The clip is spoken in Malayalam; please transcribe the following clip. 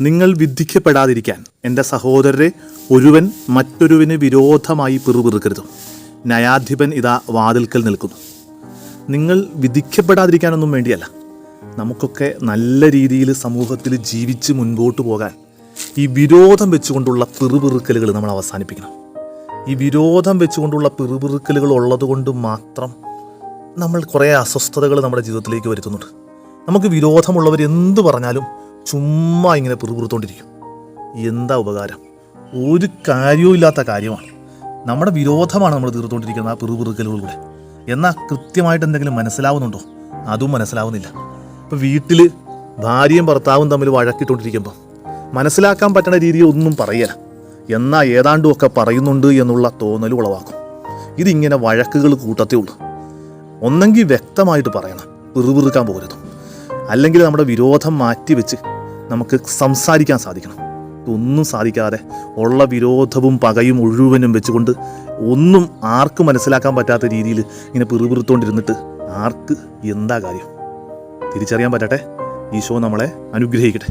നിങ്ങൾ വിധിക്കപ്പെടാതിരിക്കാൻ എന്റെ സഹോദരരെ ഒരുവൻ മറ്റൊരുവിന് വിരോധമായി പിറുപിറുക്കരുത്. ന്യായാധിപൻ ഇതാ വാതിൽക്കൽ നിൽക്കുന്നു. നിങ്ങൾ വിധിക്കപ്പെടാതിരിക്കാനൊന്നും വേണ്ടിയല്ല. നമുക്കൊക്കെ നല്ല രീതിയിൽ സമൂഹത്തിൽ ജീവിച്ച് മുൻപോട്ട് പോകാൻ ഈ വിരോധം വെച്ചുകൊണ്ടുള്ള പിറുപിറുക്കലുകൾ നമ്മൾ അവസാനിപ്പിക്കണം. ഈ വിരോധം വെച്ചുകൊണ്ടുള്ള പിറുപിറുക്കലുകൾ ഉള്ളതുകൊണ്ട് മാത്രം നമ്മൾ കുറേ അസ്വസ്ഥതകൾ നമ്മുടെ ജീവിതത്തിലേക്ക് വരുത്തുന്നുണ്ട്. നമുക്ക് വിരോധമുള്ളവർ എന്ത് പറഞ്ഞാലും ചുമ്മാ ഇങ്ങനെ പിറുപിറുത്തോണ്ടിരിക്കും. എന്താ ഉപകാരം? ഒരു കാര്യവും ഇല്ലാത്ത കാര്യമാണ്. നമ്മുടെ വിരോധമാണ് നമ്മൾ തീർത്തുകൊണ്ടിരിക്കുന്നത് ആ പിറുപിറുക്കലുകളിലൂടെ. എന്നാൽ കൃത്യമായിട്ട് എന്തെങ്കിലും മനസ്സിലാവുന്നുണ്ടോ? അതും മനസ്സിലാവുന്നില്ല. ഇപ്പം വീട്ടിൽ ഭാര്യയും ഭർത്താവും തമ്മിൽ വഴക്കിട്ടുകൊണ്ടിരിക്കുമ്പോൾ മനസ്സിലാക്കാൻ പറ്റുന്ന രീതിയിൽ ഒന്നും പറയല എന്നാൽ ഏതാണ്ടും ഒക്കെ പറയുന്നുണ്ട് എന്നുള്ള തോന്നൽ ഉളവാക്കും. ഇതിങ്ങനെ വഴക്കുകൾ കൂട്ടത്തേ ഉള്ളൂ. ഒന്നെങ്കിൽ വ്യക്തമായിട്ട് പറയണം. പിറുപിറുക്കാൻ പോകരുത്. അല്ലെങ്കിൽ നമ്മുടെ വിരോധം മാറ്റി വെച്ച് നമുക്ക് സംസാരിക്കാൻ സാധിക്കണം. ഒന്നും സാധിക്കാതെ ഉള്ള വിരോധവും പകയും മുഴുവനും വെച്ചുകൊണ്ട് ഒന്നും ആർക്കും മനസ്സിലാക്കാൻ പറ്റാത്ത രീതിയിൽ ഇങ്ങനെ പിറുപിറുത്തോണ്ടിരുന്നിട്ട് ആർക്ക് എന്താ കാര്യം? തിരിച്ചറിയാൻ പറ്റട്ടെ? ഈശോ നമ്മളെ അനുഗ്രഹിക്കട്ടെ.